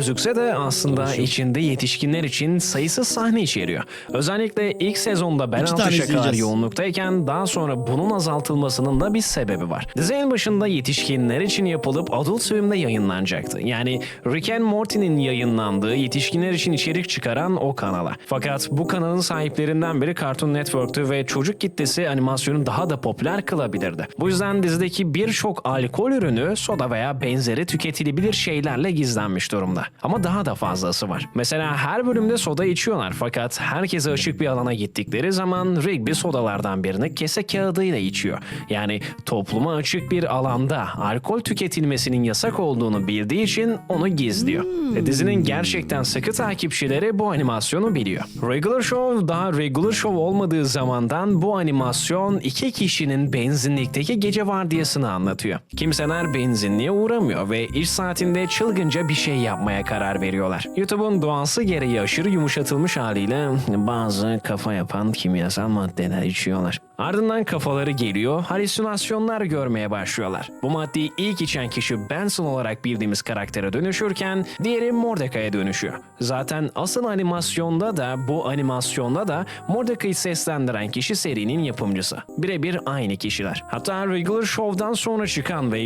gözükse de aslında içinde yetişkinler için sayısız sahne içeriyor. Özellikle ilk sezonda tane şakalar izleyeceğiz. yoğunluktayken daha sonra bunun azaltılmasının da bir sebebi var. Dizinin başında yetişkinler için yapılıp Adult Swim'de yayınlanacaktı. Yani Rick and Morty'nin yayınlandığı yetişkinler için içerik çıkaran o kanala. Fakat bu kanalın sahiplerinden biri Cartoon Network'tü ve çocuk kitlesi animasyonu daha da popüler kılabilirdi. Bu yüzden dizideki birçok alkol ürünü, soda veya benzeri tüketilebilir şeylerle gizlenmiş durumda. Ama daha da fazlası var. Mesela her bölümde soda içiyorlar fakat herkese açık bir alana gittikleri zaman Rigby sodalardan birini kese kağıdıyla içiyor. Yani topluma açık bir alanda alkol tüketilmesinin yasak olduğunu bildiği için onu gizliyor. Ve dizinin gerçekten sıkı takipçileri bu animasyonu biliyor. Regular Show daha Regular Show olmadığı zamandan bu animasyon iki kişinin benzinlikteki gece vardiyasını anlatıyor. Kimseler benzinliğe uğramıyor ve iş saatinde çılgınca bir şey yapmaya karar veriyorlar. YouTube'un doğası gereği aşırı yumuşatılmış haliyle bazı kafa yapan kimyasal maddeler içiyorlar. Ardından kafaları geliyor, halüsinasyonlar görmeye başlıyorlar. Bu maddeyi ilk içen kişi Benson olarak bildiğimiz karaktere dönüşürken diğeri Mordecai'ye dönüşüyor. Zaten asıl animasyonda da bu animasyonda da Mordecai'yi seslendiren kişi serinin yapımcısı. Birebir aynı kişiler. Hatta Regular Show'dan sonra çıkan ve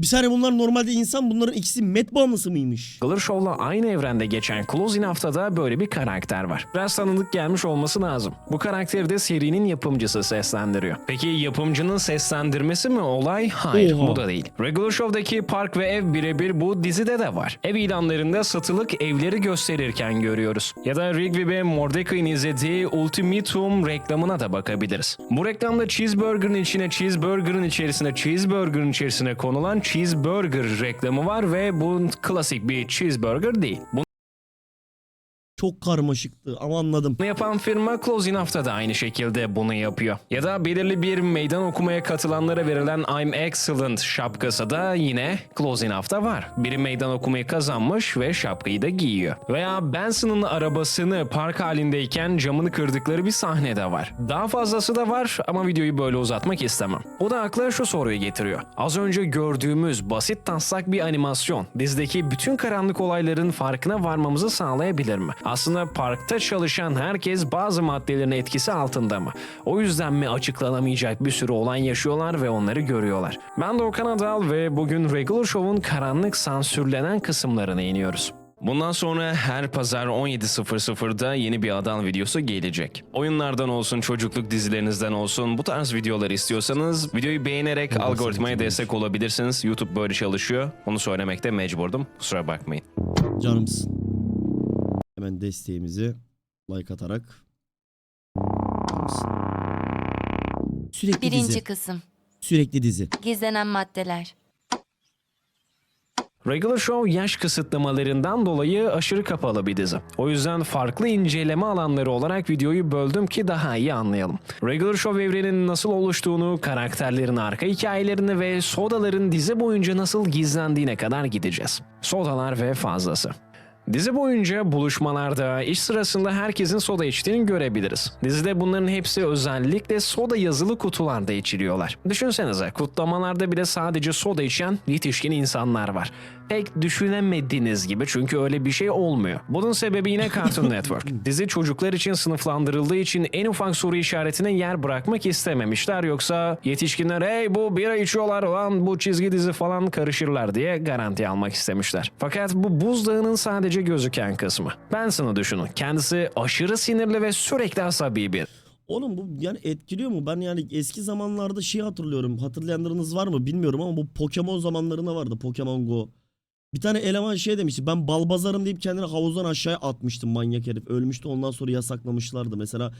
Bir saniye bunlar normalde insan bunların ikisi met bağımlısı mıymış? Regular Show'la aynı evrende geçen Close Enough'ta da böyle bir karakter var. Biraz tanıdık gelmiş olması lazım. Bu karakteri de serinin yapımcısı seslendiriyor. Peki yapımcının seslendirmesi mi olay? Hayır Oha. bu da değil. Regular Show'daki park ve ev birebir bu dizide de var. Ev ilanlarında satılık evleri gösterirken görüyoruz. Ya da Rigby ve Mordecai'nin izlediği Ultimatum reklamına da bakabiliriz. Bu reklamda cheeseburger'ın içine cheeseburger'ın içerisine cheeseburger'ın içerisine konulan cheeseburger reklamı var ve bu klasik bir cheeseburger değil. Çok karmaşıktı ama anladım. Bunu yapan firma Close Enough'ta da aynı şekilde bunu yapıyor. Ya da belirli bir meydan okumaya katılanlara verilen I'm Excellent şapkası da yine Close Enough'ta var. Biri meydan okumayı kazanmış ve şapkayı da giyiyor. Veya Benson'ın arabasını park halindeyken camını kırdıkları bir sahne de var. Daha fazlası da var ama videoyu böyle uzatmak istemem. O da akla şu soruyu getiriyor. Az önce gördüğümüz basit taslak bir animasyon dizideki bütün karanlık olayların farkına varmamızı sağlayabilir mi? Aslında parkta çalışan herkes bazı maddelerin etkisi altında mı? O yüzden mi açıklanamayacak bir sürü olay yaşıyorlar ve onları görüyorlar? Ben de Okan Adal ve bugün Regular Show'un karanlık sansürlenen kısımlarına iniyoruz. Bundan sonra her pazar 17.00'da yeni bir Adal videosu gelecek. Oyunlardan olsun, çocukluk dizilerinizden olsun bu tarz videolar istiyorsanız videoyu beğenerek algoritmaya destek olabilirsiniz. YouTube böyle çalışıyor. Onu söylemekte mecburdum. Kusura bakmayın. Canımsın. Hemen desteğimizi like atarak. Sürekli Birinci dizi. kısım. Sürekli dizi. Gizlenen maddeler. Regular Show yaş kısıtlamalarından dolayı aşırı kapalı bir dizi. O yüzden farklı inceleme alanları olarak videoyu böldüm ki daha iyi anlayalım. Regular Show evreninin nasıl oluştuğunu, karakterlerin arka hikayelerini ve sodaların dizi boyunca nasıl gizlendiğine kadar gideceğiz. Sodalar ve fazlası. Dizi boyunca buluşmalarda, iş sırasında herkesin soda içtiğini görebiliriz. Dizide bunların hepsi özellikle soda yazılı kutularda içiliyorlar. Düşünsenize kutlamalarda bile sadece soda içen yetişkin insanlar var. Pek düşünemediğiniz gibi çünkü öyle bir şey olmuyor. Bunun sebebi yine Cartoon Network. Dizi çocuklar için sınıflandırıldığı için en ufak soru işaretine yer bırakmak istememişler. Yoksa yetişkinler hey bu bira içiyorlar lan bu çizgi dizi falan karışırlar diye garanti almak istemişler. Fakat bu buzdağının sadece gözüken kısmı. Benson'ı düşünün. Kendisi aşırı sinirli ve sürekli asabi bir. Oğlum bu yani etkiliyor mu? Ben yani eski zamanlarda şey hatırlıyorum. Hatırlayanlarınız var mı bilmiyorum ama bu Pokemon zamanlarında vardı. Pokemon Go. Bir tane eleman şey demişti. Ben balbazarım deyip kendini havuzdan aşağıya atmıştım manyak herif. Ölmüştü ondan sonra yasaklamışlardı. Mesela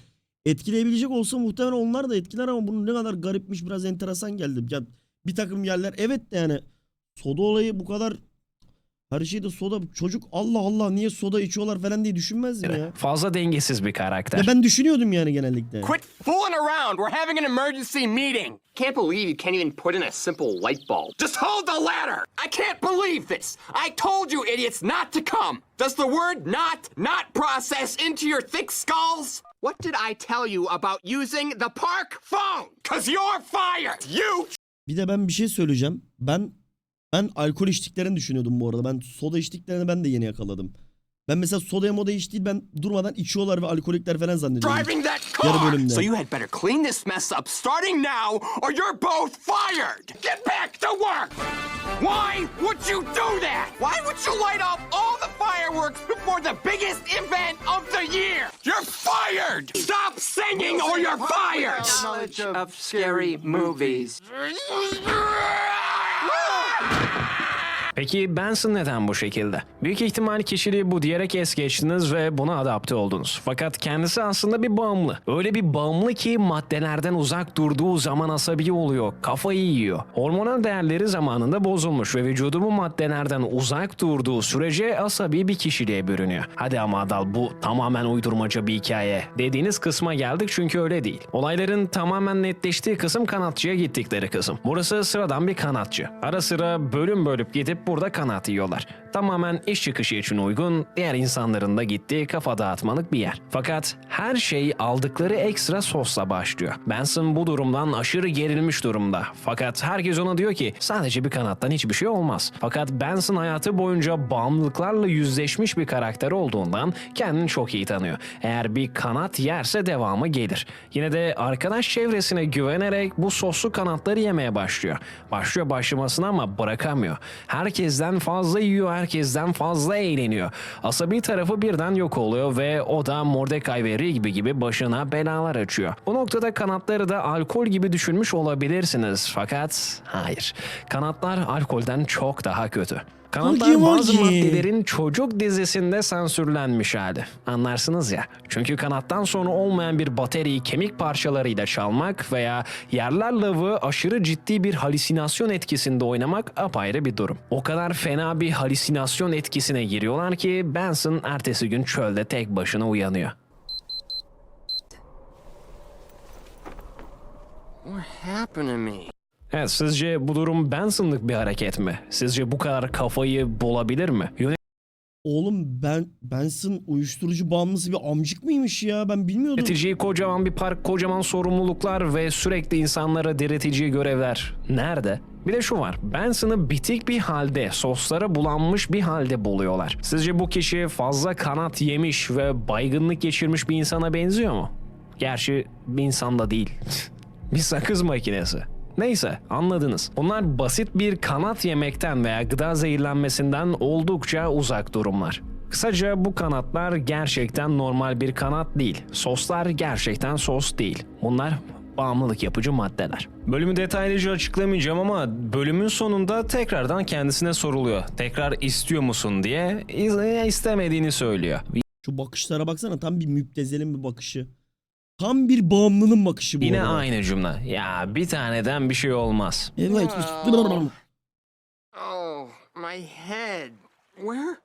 etkileyebilecek olsa muhtemelen onlar da etkiler ama bunun ne kadar garipmiş biraz enteresan geldi. Ya bir takım yerler evet de yani soda olayı bu kadar her şeyde soda çocuk Allah Allah niye soda içiyorlar falan diye düşünmez mi ya? Fazla dengesiz bir karakter. Ya ben düşünüyordum yani genellikle. Quit fooling around. We're having an emergency meeting. Can't believe you can't even put in a simple light bulb. Just hold the ladder. I can't believe this. I told you idiots not to come. Does the word not not process into your thick skulls? What did I tell you about using the park phone? Cause you're fired. You Bir de ben bir şey söyleyeceğim. Ben Ben alkol içtiklerini düşünüyordum bu arada. Ben soda içtiklerini ben de yeni yakaladım. Ben mesela sodaya moda iç değil ben durmadan içiyorlar ve alkolikler falan zannediyorum. Yarı bölümde. So you had better clean this mess up starting now, or you're both fired! Get back to work! Why would you do that? Why would you light off all the fireworks before the biggest event of the year? You're fired! Stop singing or you're fired! Knowledge of scary movies. you Peki Benson neden bu şekilde? Büyük ihtimal kişiliği bu diyerek es geçtiniz ve buna adapte oldunuz. Fakat kendisi aslında bir bağımlı. Öyle bir bağımlı ki maddelerden uzak durduğu zaman asabi oluyor, kafayı yiyor. Hormonal değerleri zamanında bozulmuş ve vücudu bu maddelerden uzak durduğu sürece asabi bir kişiliğe bürünüyor. Hadi ama Adal bu tamamen uydurmaca bir hikaye. Dediğiniz kısma geldik çünkü öyle değil. Olayların tamamen netleştiği kısım kanatçıya gittikleri kısım. Burası sıradan bir kanatçı. Ara sıra bölüm bölüp gidip burada kanat yiyorlar. Tamamen iş çıkışı için uygun, diğer insanların da gittiği kafa dağıtmalık bir yer. Fakat her şey aldıkları ekstra sosla başlıyor. Benson bu durumdan aşırı gerilmiş durumda. Fakat herkes ona diyor ki sadece bir kanattan hiçbir şey olmaz. Fakat Benson hayatı boyunca bağımlılıklarla yüzleşmiş bir karakter olduğundan kendini çok iyi tanıyor. Eğer bir kanat yerse devamı gelir. Yine de arkadaş çevresine güvenerek bu soslu kanatları yemeye başlıyor. Başlıyor başlamasına ama bırakamıyor. Herkesten fazla yiyor, herkesten fazla eğleniyor. Asabi tarafı birden yok oluyor ve o da Mordecai ve Rigby gibi başına belalar açıyor. Bu noktada kanatları da alkol gibi düşünmüş olabilirsiniz. Fakat hayır. Kanatlar alkolden çok daha kötü. Kanatlar Hagi bazı maddelerin çocuk dizisinde sansürlenmiş hali. Anlarsınız ya. Çünkü kanattan sonra olmayan bir bateriyi kemik parçalarıyla çalmak veya yerler lavı aşırı ciddi bir halüsinasyon etkisinde oynamak apayrı bir durum. O kadar fena bir halüsinasyon etkisine giriyorlar ki Benson ertesi gün çölde tek başına uyanıyor. What happened to me? Evet sizce bu durum Benson'lık bir hareket mi? Sizce bu kadar kafayı bulabilir mi? Oğlum ben Benson uyuşturucu bağımlısı bir amcık mıymış ya? Ben bilmiyordum. Yöneticiyi kocaman bir park, kocaman sorumluluklar ve sürekli insanlara diretici görevler. Nerede? Bir de şu var. Benson'ı bitik bir halde, soslara bulanmış bir halde buluyorlar. Sizce bu kişi fazla kanat yemiş ve baygınlık geçirmiş bir insana benziyor mu? Gerçi bir insan da değil. bir sakız makinesi. Neyse anladınız. Bunlar basit bir kanat yemekten veya gıda zehirlenmesinden oldukça uzak durumlar. Kısaca bu kanatlar gerçekten normal bir kanat değil. Soslar gerçekten sos değil. Bunlar bağımlılık yapıcı maddeler. Bölümü detaylıca açıklamayacağım ama bölümün sonunda tekrardan kendisine soruluyor. Tekrar istiyor musun diye istemediğini söylüyor. Şu bakışlara baksana tam bir müptezelin bir bakışı. Tam bir bağımlının bakışı bu Yine arada. aynı cümle. Ya bir taneden bir şey olmaz. Evet. Oh, my head. Where?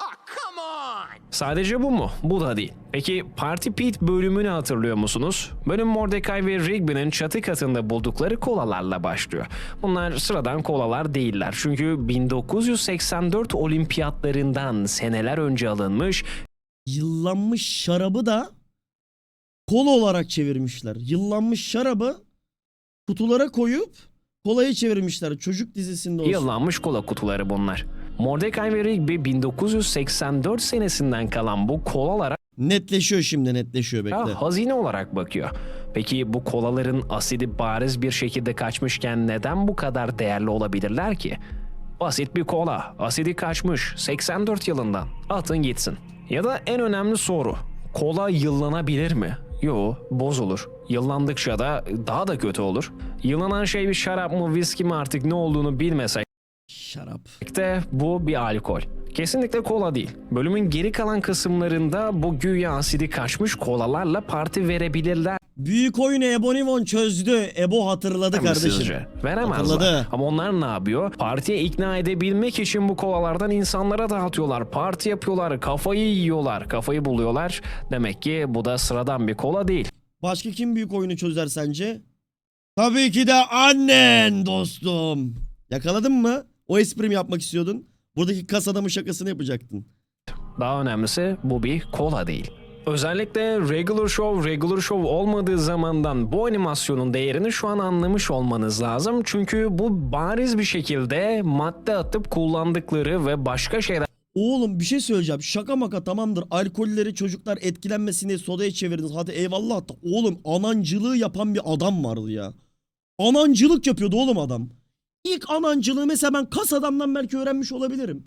Oh, come on! Sadece bu mu? Bu da değil. Peki Party Pete bölümünü hatırlıyor musunuz? Bölüm Mordecai ve Rigby'nin çatı katında buldukları kolalarla başlıyor. Bunlar sıradan kolalar değiller. Çünkü 1984 olimpiyatlarından seneler önce alınmış Yıllanmış şarabı da kola olarak çevirmişler. Yıllanmış şarabı kutulara koyup kolaya çevirmişler. Çocuk dizisinde olsun. yıllanmış kola kutuları bunlar. Mordecai ve Rigby 1984 senesinden kalan bu kolalara Netleşiyor şimdi netleşiyor bekle. Ha, hazine olarak bakıyor. Peki bu kolaların asidi bariz bir şekilde kaçmışken neden bu kadar değerli olabilirler ki? Basit bir kola, asidi kaçmış 84 yılından. Atın gitsin. Ya da en önemli soru. Kola yıllanabilir mi? Yo, bozulur. Yıllandıkça da daha da kötü olur. Yıllanan şey bir şarap mı, viski mi artık ne olduğunu bilmesek Şarap. de bu bir alkol. Kesinlikle kola değil. Bölümün geri kalan kısımlarında bu güya asidi kaçmış kolalarla parti verebilirler Büyük oyunu Ebonivon çözdü. Ebo hatırladı kardeşim. sizce? Veremezler. Hatırladı. Ama onlar ne yapıyor? Partiye ikna edebilmek için bu kolalardan insanlara dağıtıyorlar. Parti yapıyorlar. Kafayı yiyorlar. Kafayı buluyorlar. Demek ki bu da sıradan bir kola değil. Başka kim büyük oyunu çözer sence? Tabii ki de annen dostum. Yakaladın mı? O esprim yapmak istiyordun. Buradaki kas adamı şakasını yapacaktın. Daha önemlisi bu bir kola değil. Özellikle regular show, regular show olmadığı zamandan bu animasyonun değerini şu an anlamış olmanız lazım. Çünkü bu bariz bir şekilde madde atıp kullandıkları ve başka şeyler Oğlum bir şey söyleyeceğim. Şaka maka tamamdır. Alkolleri çocuklar etkilenmesin diye sodaya çevirdiniz. Hadi eyvallah da oğlum anancılığı yapan bir adam vardı ya. Anancılık yapıyordu oğlum adam. İlk anancılığı mesela ben kas adamdan belki öğrenmiş olabilirim.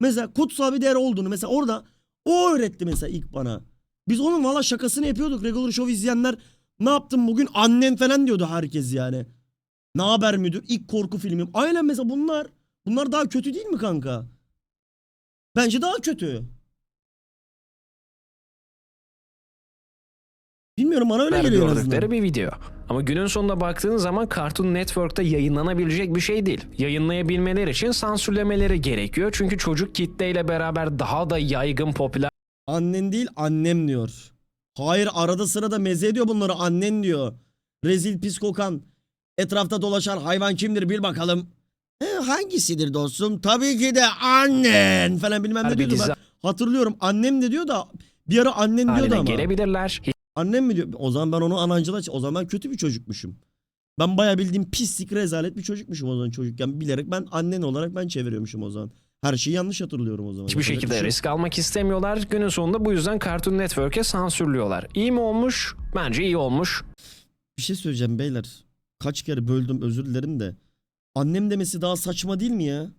Mesela kutsal bir değer olduğunu mesela orada o öğretti mesela ilk bana. Biz onun valla şakasını yapıyorduk. Regular Show izleyenler ne yaptın bugün annen falan diyordu herkes yani. Ne haber müdür? İlk korku filmim. Aynen mesela bunlar. Bunlar daha kötü değil mi kanka? Bence daha kötü. Bilmiyorum bana öyle geliyor en azından. bir video. Ama günün sonunda baktığın zaman Cartoon Network'te yayınlanabilecek bir şey değil. Yayınlayabilmeleri için sansürlemeleri gerekiyor. Çünkü çocuk kitleyle beraber daha da yaygın popüler Annen değil annem diyor. Hayır arada sırada meze ediyor bunları annen diyor. Rezil pis kokan. Etrafta dolaşan hayvan kimdir bil bakalım. "E, hangisidir dostum? Tabii ki de annen falan bilmem ne diyordu. Ben hatırlıyorum annem de diyor da bir ara annen diyordu ama. gelebilirler. Annem mi diyor? O zaman ben onu anancıla... O zaman ben kötü bir çocukmuşum. Ben bayağı bildiğim pislik rezalet bir çocukmuşum o zaman çocukken. Bilerek ben annen olarak ben çeviriyormuşum o zaman. Her şeyi yanlış hatırlıyorum o zaman. Hiçbir Yapacak bir şekilde şey yok. risk almak istemiyorlar. Günün sonunda bu yüzden Cartoon Network'e sansürlüyorlar. İyi mi olmuş? Bence iyi olmuş. Bir şey söyleyeceğim beyler. Kaç kere böldüm özür dilerim de. Annem demesi daha saçma değil mi ya?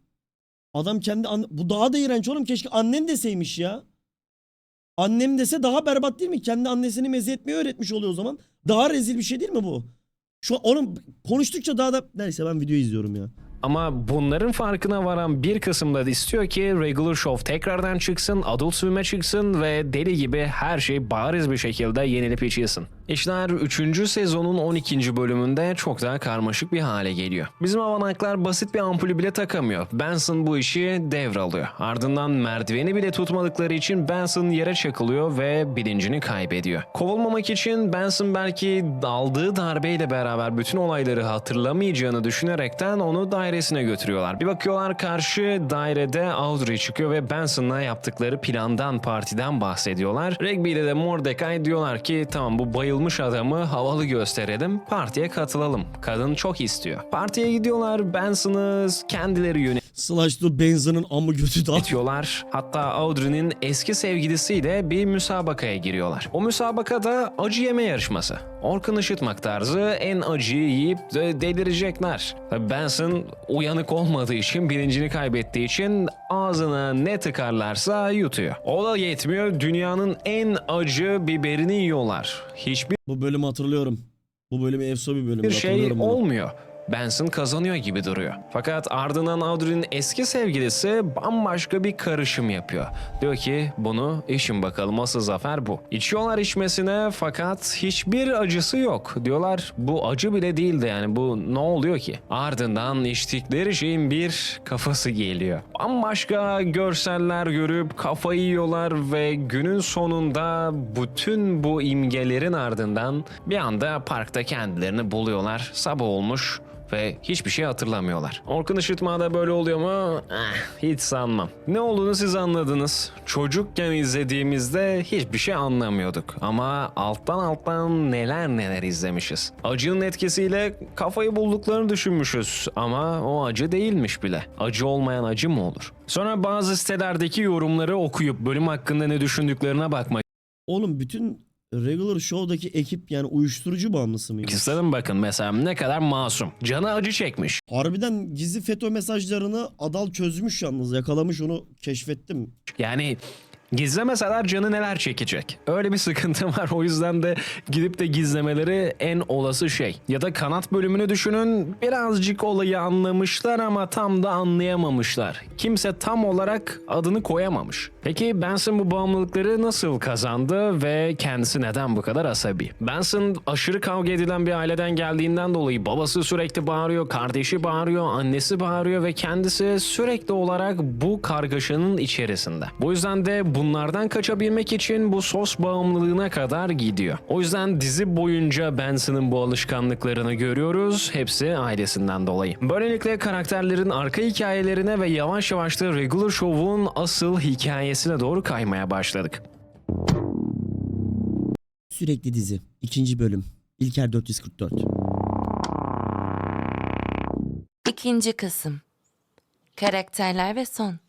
Adam kendi anne... Bu daha da iğrenç oğlum. Keşke annen deseymiş ya. Annem dese daha berbat değil mi? Kendi annesini meze etmeyi öğretmiş oluyor o zaman. Daha rezil bir şey değil mi bu? Şu oğlum konuştukça daha da... Neyse ben video izliyorum ya. Ama bunların farkına varan bir kısım da istiyor ki Regular Show tekrardan çıksın, Adult Swim'e çıksın ve deli gibi her şey bariz bir şekilde yenilip içilsin. İşler 3. sezonun 12. bölümünde çok daha karmaşık bir hale geliyor. Bizim avanaklar basit bir ampulü bile takamıyor. Benson bu işi devralıyor. Ardından merdiveni bile tutmadıkları için Benson yere çakılıyor ve bilincini kaybediyor. Kovulmamak için Benson belki aldığı darbeyle beraber bütün olayları hatırlamayacağını düşünerekten onu dairesine götürüyorlar. Bir bakıyorlar karşı dairede Audrey çıkıyor ve Benson'la yaptıkları plandan partiden bahsediyorlar. Rigby ile de Mordecai diyorlar ki tamam bu bayılmış adamı havalı gösterelim partiye katılalım. Kadın çok istiyor. Partiye gidiyorlar Benson'ı kendileri Slash to Benzin'in amı götü daha. yönetiyorlar. Hatta Audrey'nin eski sevgilisiyle bir müsabakaya giriyorlar. O müsabakada acı yeme yarışması. Orkun Işıtmak tarzı en acıyı yiyip de delirecekler. Benson uyanık olmadığı için bilincini kaybettiği için ağzına ne tıkarlarsa yutuyor. O da yetmiyor dünyanın en acı biberini yiyorlar. Hiçbir Bu bölümü hatırlıyorum. Bu bölümü efso bir bölüm. bir şey hatırlıyorum bunu. olmuyor. Benson kazanıyor gibi duruyor. Fakat ardından Audrey'nin eski sevgilisi bambaşka bir karışım yapıyor. Diyor ki bunu işin bakalım asıl zafer bu. İçiyorlar içmesine fakat hiçbir acısı yok. Diyorlar bu acı bile değildi yani bu ne oluyor ki? Ardından içtikleri şeyin bir kafası geliyor. Bambaşka görseller görüp kafayı yiyorlar ve günün sonunda bütün bu imgelerin ardından bir anda parkta kendilerini buluyorlar. Sabah olmuş ve hiçbir şey hatırlamıyorlar. Orkun Işıtma'da böyle oluyor mu? Eh, hiç sanmam. Ne olduğunu siz anladınız. Çocukken izlediğimizde hiçbir şey anlamıyorduk. Ama alttan alttan neler neler izlemişiz. Acının etkisiyle kafayı bulduklarını düşünmüşüz. Ama o acı değilmiş bile. Acı olmayan acı mı olur? Sonra bazı sitelerdeki yorumları okuyup bölüm hakkında ne düşündüklerine bakmak Oğlum bütün regular show'daki ekip yani uyuşturucu bağımlısı mıymış? istedim. Bakın mesela ne kadar masum. Canı acı çekmiş. Harbiden gizli FETÖ mesajlarını Adal çözmüş yalnız. Yakalamış onu keşfettim. Yani gizlemeseler canı neler çekecek? Öyle bir sıkıntı var. O yüzden de gidip de gizlemeleri en olası şey. Ya da kanat bölümünü düşünün. Birazcık olayı anlamışlar ama tam da anlayamamışlar. Kimse tam olarak adını koyamamış. Peki Benson bu bağımlılıkları nasıl kazandı ve kendisi neden bu kadar asabi? Benson aşırı kavga edilen bir aileden geldiğinden dolayı babası sürekli bağırıyor, kardeşi bağırıyor, annesi bağırıyor ve kendisi sürekli olarak bu kargaşanın içerisinde. Bu yüzden de bunlardan kaçabilmek için bu sos bağımlılığına kadar gidiyor. O yüzden dizi boyunca Benson'ın bu alışkanlıklarını görüyoruz. Hepsi ailesinden dolayı. Böylelikle karakterlerin arka hikayelerine ve yavaş yavaş da Regular Show'un asıl hikayesine doğru kaymaya başladık. Sürekli dizi. İkinci bölüm. İlker 444. İkinci kısım. Karakterler ve son.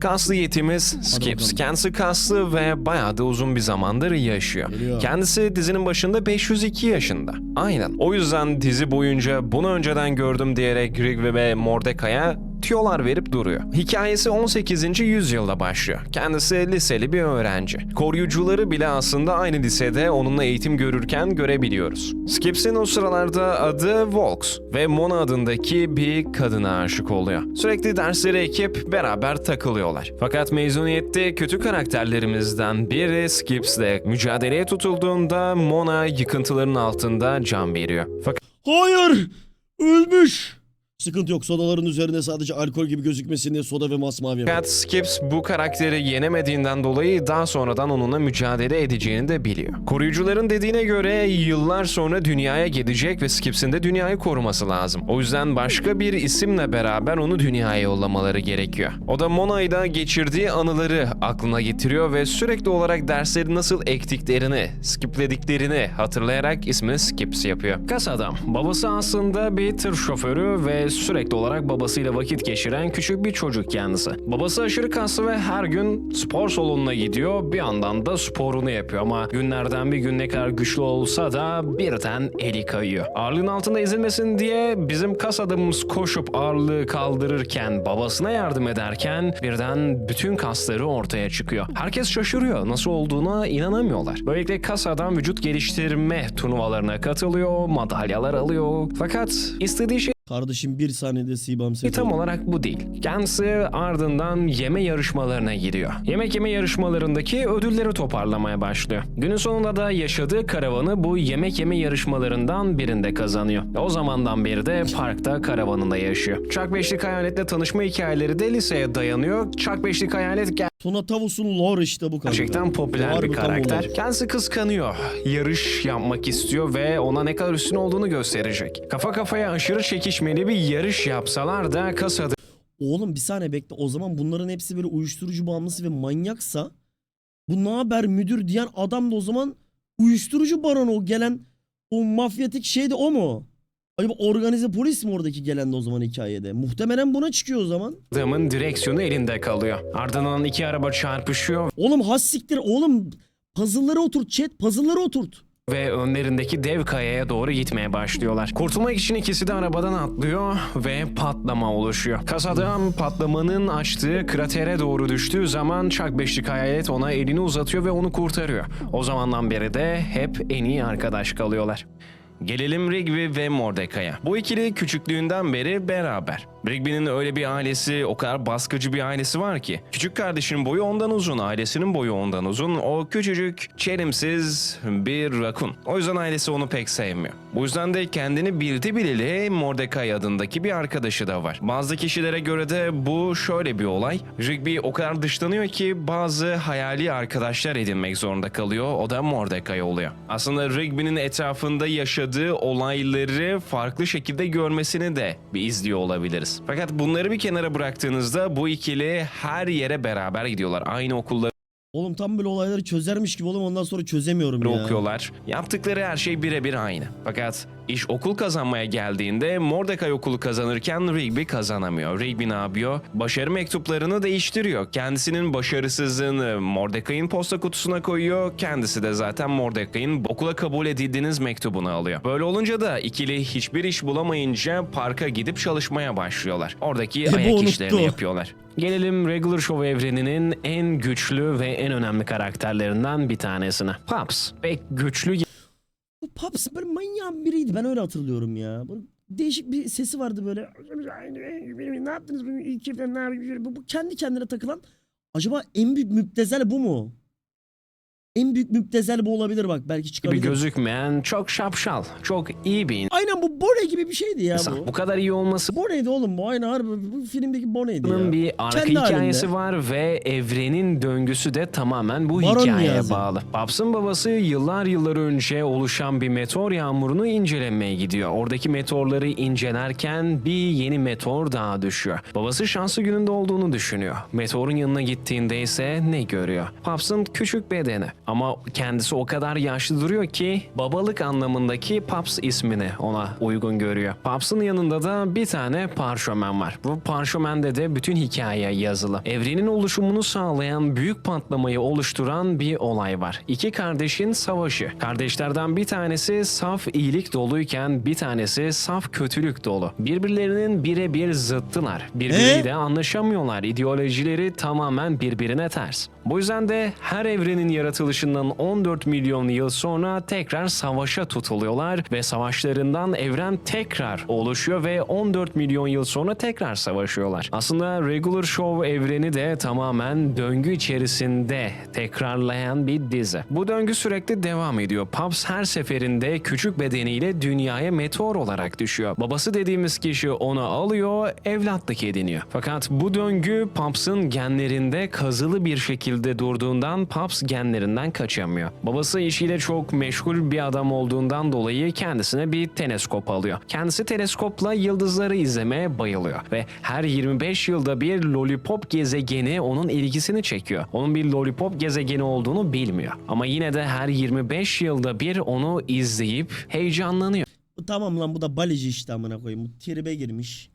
Kaslı yetimiz Skips. Kendisi kaslı ve bayağı da uzun bir zamandır yaşıyor. Geliyor. Kendisi dizinin başında 502 yaşında. Aynen. O yüzden dizi boyunca bunu önceden gördüm diyerek Rig ve Mordecai'ye tüyolar verip duruyor. Hikayesi 18. yüzyılda başlıyor. Kendisi liseli bir öğrenci. Koruyucuları bile aslında aynı lisede onunla eğitim görürken görebiliyoruz. Skips'in o sıralarda adı Volks ve Mona adındaki bir kadına aşık oluyor. Sürekli dersleri ekip beraber takılıyorlar. Fakat mezuniyette kötü karakterlerimizden biri Skips'le mücadeleye tutulduğunda Mona yıkıntıların altında can veriyor. Fakat Hayır! Ölmüş! Sıkıntı yok. Sodaların üzerine sadece alkol gibi gözükmesin diye soda ve masmavi yapıyor. Fakat Skips bu karakteri yenemediğinden dolayı daha sonradan onunla mücadele edeceğini de biliyor. Koruyucuların dediğine göre yıllar sonra dünyaya gelecek ve Skips'in de dünyayı koruması lazım. O yüzden başka bir isimle beraber onu dünyaya yollamaları gerekiyor. O da Mona'yla geçirdiği anıları aklına getiriyor ve sürekli olarak dersleri nasıl ektiklerini, skiplediklerini hatırlayarak ismini Skips yapıyor. Kas adam, babası aslında bir tır şoförü ve sürekli olarak babasıyla vakit geçiren küçük bir çocuk kendisi. Babası aşırı kaslı ve her gün spor salonuna gidiyor. Bir yandan da sporunu yapıyor ama günlerden bir gün ne kadar güçlü olsa da birden eli kayıyor. Ağırlığın altında ezilmesin diye bizim kas adamımız koşup ağırlığı kaldırırken babasına yardım ederken birden bütün kasları ortaya çıkıyor. Herkes şaşırıyor. Nasıl olduğuna inanamıyorlar. Böylelikle kas adam vücut geliştirme turnuvalarına katılıyor, madalyalar alıyor. Fakat istediği şey Kardeşim bir saniyede Sibam e, seti. tam olarak bu değil. Kendisi ardından yeme yarışmalarına giriyor. Yemek yeme yarışmalarındaki ödülleri toparlamaya başlıyor. Günün sonunda da yaşadığı karavanı bu yemek yeme yarışmalarından birinde kazanıyor. O zamandan beri de parkta karavanında yaşıyor. Chuck Beşlik Hayalet'le tanışma hikayeleri de liseye dayanıyor. Chuck Beşlik Hayalet Tavus'un lore işte bu kanka. Gerçekten popüler Harbi bir karakter. Kendisi kıskanıyor. Yarış yapmak istiyor ve ona ne kadar üstün olduğunu gösterecek. Kafa kafaya aşırı çekişmeli bir yarış yapsalar da kasada Oğlum bir saniye bekle. O zaman bunların hepsi böyle uyuşturucu bağımlısı ve manyaksa bu ne haber müdür diyen adam da o zaman uyuşturucu baronu o gelen o mafyatik şey de o mu? Acaba organize polis mi oradaki gelen de o zaman hikayede? Muhtemelen buna çıkıyor o zaman. Adamın direksiyonu elinde kalıyor. Ardından iki araba çarpışıyor Oğlum has siktir. Oğlum puzzle'ları oturt chat. Puzzle'ları oturt. ve önlerindeki dev kayaya doğru gitmeye başlıyorlar. Kurtulmak için ikisi de arabadan atlıyor ve patlama oluşuyor. Kasadam patlamanın açtığı kratere doğru düştüğü zaman Chuck Beşlik Hayalet ona elini uzatıyor ve onu kurtarıyor. O zamandan beri de hep en iyi arkadaş kalıyorlar. Gelelim Rigby ve Mordecai'ye. Bu ikili küçüklüğünden beri beraber. Rigby'nin öyle bir ailesi, o kadar baskıcı bir ailesi var ki. Küçük kardeşinin boyu ondan uzun, ailesinin boyu ondan uzun. O küçücük, çelimsiz bir rakun. O yüzden ailesi onu pek sevmiyor. Bu yüzden de kendini bildi bileli Mordecai adındaki bir arkadaşı da var. Bazı kişilere göre de bu şöyle bir olay. Rigby o kadar dışlanıyor ki bazı hayali arkadaşlar edinmek zorunda kalıyor. O da Mordecai oluyor. Aslında Rigby'nin etrafında yaşadığı olayları farklı şekilde görmesini de bir izliyor olabiliriz. Fakat bunları bir kenara bıraktığınızda bu ikili her yere beraber gidiyorlar. Aynı okulları Oğlum tam böyle olayları çözermiş gibi oğlum ondan sonra çözemiyorum ya. okuyorlar. Yaptıkları her şey birebir aynı. Fakat iş okul kazanmaya geldiğinde Mordecai okulu kazanırken Rigby kazanamıyor. Rigby ne yapıyor? Başarı mektuplarını değiştiriyor. Kendisinin başarısızlığını Mordecai'nin posta kutusuna koyuyor. Kendisi de zaten Mordecai'nin okula kabul edildiğiniz mektubunu alıyor. Böyle olunca da ikili hiçbir iş bulamayınca parka gidip çalışmaya başlıyorlar. Oradaki bu ayak unuttu. işlerini yapıyorlar. Gelelim Regular Show evreninin en güçlü ve en önemli karakterlerinden bir tanesine. Pops pek güçlü Bu Paps böyle manyağın biriydi. Ben öyle hatırlıyorum ya. Böyle değişik bir sesi vardı böyle. Ne yaptınız? Bu, bu kendi kendine takılan. Acaba en büyük müptezel bu mu? En büyük müptezel bu olabilir bak. Belki gibi çıkabilir. gözükmeyen çok şapşal, çok iyi bir Aynen bu Bone gibi bir şeydi ya insan. bu. Bu kadar iyi olması Bone'ydi oğlum bu. Aynı harbi bu filmdeki Bone'ydi Bunun ya. bir arka Kendi hikayesi halinde. var ve evrenin döngüsü de tamamen bu Baron hikayeye Niyazi. bağlı. Babs'ın babası yıllar yıllar önce oluşan bir meteor yağmurunu incelemeye gidiyor. Oradaki meteorları incelerken bir yeni meteor daha düşüyor. Babası şanslı gününde olduğunu düşünüyor. Meteorun yanına gittiğinde ise ne görüyor? Babs'ın küçük bedeni Ama kendisi o kadar yaşlı duruyor ki babalık anlamındaki Paps ismini ona uygun görüyor. Paps'ın yanında da bir tane parşömen var. Bu parşömende de bütün hikaye yazılı. Evrenin oluşumunu sağlayan büyük patlamayı oluşturan bir olay var. İki kardeşin savaşı. Kardeşlerden bir tanesi saf iyilik doluyken bir tanesi saf kötülük dolu. Birbirlerinin birebir zıttılar. Birbiriyle anlaşamıyorlar. İdeolojileri tamamen birbirine ters. Bu yüzden de her evrenin yaratılışından 14 milyon yıl sonra tekrar savaşa tutuluyorlar ve savaşlarından evren tekrar oluşuyor ve 14 milyon yıl sonra tekrar savaşıyorlar. Aslında Regular Show evreni de tamamen döngü içerisinde tekrarlayan bir dizi. Bu döngü sürekli devam ediyor. Paps her seferinde küçük bedeniyle dünyaya meteor olarak düşüyor. Babası dediğimiz kişi onu alıyor, evlatlık ediniyor. Fakat bu döngü Paps'ın genlerinde kazılı bir şekilde durduğundan Paps genlerinden kaçamıyor. Babası işiyle çok meşgul bir adam olduğundan dolayı kendisine bir teleskop alıyor. Kendisi teleskopla yıldızları izlemeye bayılıyor ve her 25 yılda bir lollipop gezegeni onun ilgisini çekiyor. Onun bir lollipop gezegeni olduğunu bilmiyor. Ama yine de her 25 yılda bir onu izleyip heyecanlanıyor. Tamam lan bu da balici işte amına koyayım. Bu tribe girmiş.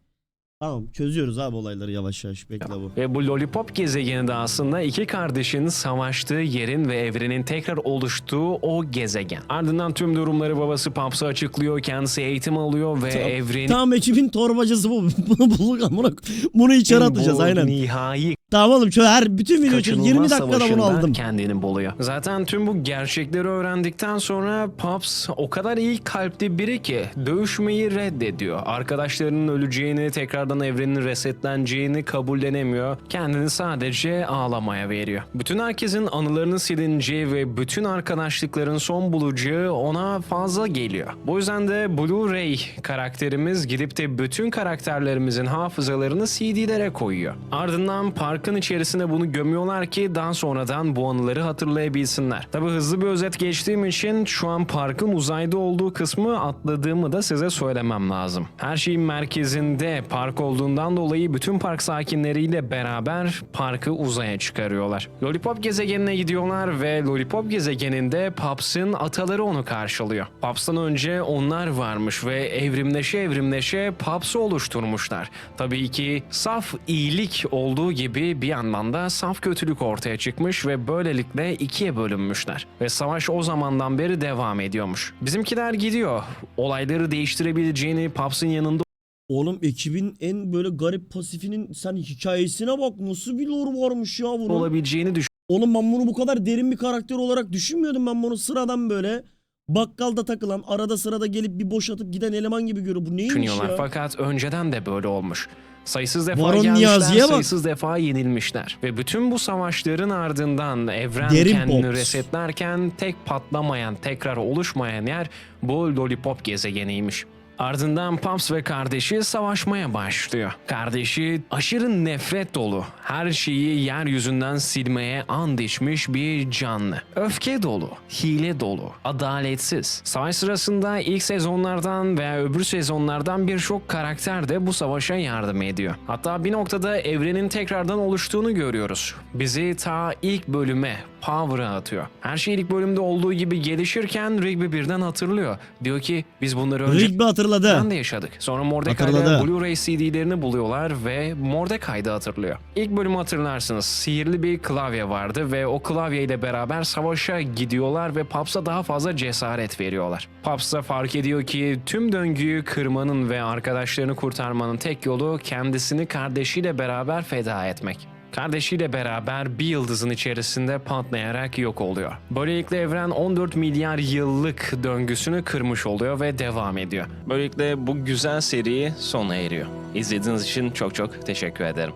Tamam çözüyoruz abi olayları yavaş yavaş bekle bu. Ve bu lollipop gezegeni de aslında iki kardeşin savaştığı yerin ve evrenin tekrar oluştuğu o gezegen. Ardından tüm durumları babası Paps'a açıklıyor, kendisi eğitim alıyor ve evrenin Tamam ekibin torbacısı bu. Bunu bulduk amına. Bunu içeri atacağız bu aynen. nihai Tamam oğlum şöyle her bütün video için 20 kaçınılmaz dakikada bunu savaşında aldım. kendini buluyor. Zaten tüm bu gerçekleri öğrendikten sonra Pops o kadar iyi kalpli biri ki dövüşmeyi reddediyor. Arkadaşlarının öleceğini, tekrardan evrenin resetleneceğini kabullenemiyor. Kendini sadece ağlamaya veriyor. Bütün herkesin anılarını silineceği ve bütün arkadaşlıkların son bulacağı ona fazla geliyor. Bu yüzden de Blu-ray karakterimiz gidip de bütün karakterlerimizin hafızalarını CD'lere koyuyor. Ardından parkın içerisine bunu gömüyorlar ki daha sonradan bu anıları hatırlayabilsinler. Tabi hızlı bir özet geçtiğim için şu an parkın uzayda olduğu kısmı atladığımı da size söylemem lazım. Her şeyin merkezinde park olduğundan dolayı bütün park sakinleriyle beraber parkı uzaya çıkarıyorlar. Lollipop gezegenine gidiyorlar ve Lollipop gezegeninde Paps'ın ataları onu karşılıyor. Paps'tan önce onlar varmış ve evrimleşe evrimleşe Paps'ı oluşturmuşlar. Tabii ki saf iyilik olduğu gibi bir yandan da saf kötülük ortaya çıkmış ve böylelikle ikiye bölünmüşler. Ve savaş o zamandan beri devam ediyormuş. Bizimkiler gidiyor. Olayları değiştirebileceğini Paps'ın yanında Oğlum ekibin en böyle garip pasifinin sen hikayesine bak nasıl bir lore varmış ya bunun. olabileceğini Oğlum ben bunu bu kadar derin bir karakter olarak düşünmüyordum. Ben bunu sıradan böyle bakkalda takılan arada sırada gelip bir boş atıp giden eleman gibi görüyor. Bu neymiş düşünüyorlar. ya? Fakat önceden de böyle olmuş. Sayısız defa Baron gelmişler, Niyazi'ye bak. sayısız defa yenilmişler. Ve bütün bu savaşların ardından evren Derin kendini boks. resetlerken tek patlamayan, tekrar oluşmayan yer bu Lollipop gezegeniymiş. Ardından Paps ve kardeşi savaşmaya başlıyor. Kardeşi aşırı nefret dolu, her şeyi yeryüzünden silmeye and içmiş bir canlı. Öfke dolu, hile dolu, adaletsiz. Savaş sırasında ilk sezonlardan veya öbür sezonlardan birçok karakter de bu savaşa yardım ediyor. Hatta bir noktada evrenin tekrardan oluştuğunu görüyoruz. Bizi ta ilk bölüme, Power'a atıyor. Her şey ilk bölümde olduğu gibi gelişirken Rigby birden hatırlıyor. Diyor ki biz bunları önce Rigby hatırladı. ben de yaşadık. Sonra Mordecai'de Hatırladı. Blu-ray CD'lerini buluyorlar ve Mordecai de hatırlıyor. İlk bölümü hatırlarsınız. Sihirli bir klavye vardı ve o klavyeyle beraber savaşa gidiyorlar ve Paps'a daha fazla cesaret veriyorlar. Paps da fark ediyor ki tüm döngüyü kırmanın ve arkadaşlarını kurtarmanın tek yolu kendisini kardeşiyle beraber feda etmek. Kardeşiyle beraber bir yıldızın içerisinde patlayarak yok oluyor. Böylelikle evren 14 milyar yıllık döngüsünü kırmış oluyor ve devam ediyor. Böylelikle bu güzel seri sona eriyor. İzlediğiniz için çok çok teşekkür ederim.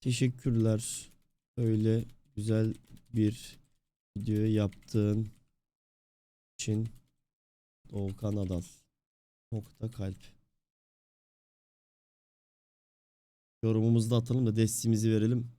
Teşekkürler. Öyle güzel bir video yaptığın için Doğukan Adal. Nokta kalp. Yorumumuzu da atalım da destimizi verelim.